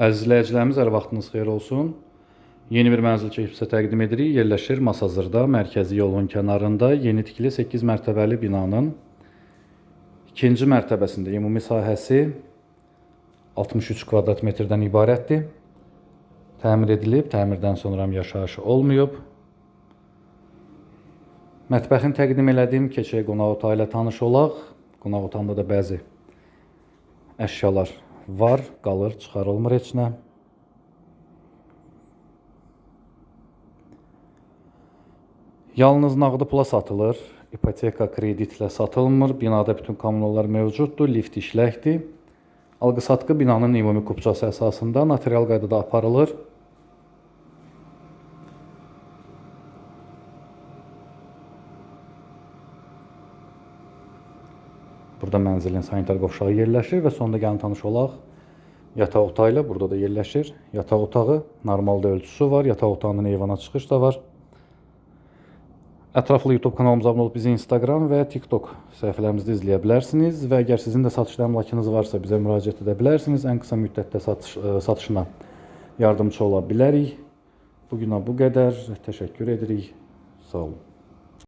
Əziz izləyicilərimiz, hər vaxtınız xeyir olsun. Yeni bir mənzil sizə təqdim edirik. Yerləşir Masazırda, mərkəzi yolun kənarında yeni tikili 8 mərtəbəli binanın ikinci mərtəbəsində ümumi sahəsi 63 kvadrat metrdən ibarətdir. Təmir edilib, təmirdən sonra yaşayışı olmayıb. Mətbəxin təqdim elədim, keçək qonaq otağı ilə tanış olaq. Qonaq otağında da bəzi əşyalar var, qalır, çıxarılmır heç nə. Yalnız nağdı pula satılır, ipoteka kreditlə satılmır. Binada bütün kommunallar mövcuddur, lift işləkdir. Alqı-satqı binanın ümumi kupçası əsasında notarial qaydada aparılır. Burada mənzilin sanitar qovşağı yerləşir və sonda gəlin tanış olaq. Yataq otağı ilə burada da yerləşir. Yataq otağı normalda ölçüsü var. Yataq otağının eyvana çıxış da var. Ətraflı YouTube kanalımıza abunə olub bizi Instagram və TikTok səhifələrimizdə izləyə bilərsiniz və əgər sizin də satışda əmlakınız varsa bizə müraciət edə bilərsiniz. Ən qısa müddətdə satış, ə, satışına yardımçı ola bilərik. Bu günə bu qədər. Təşəkkür edirik. Sağ olun.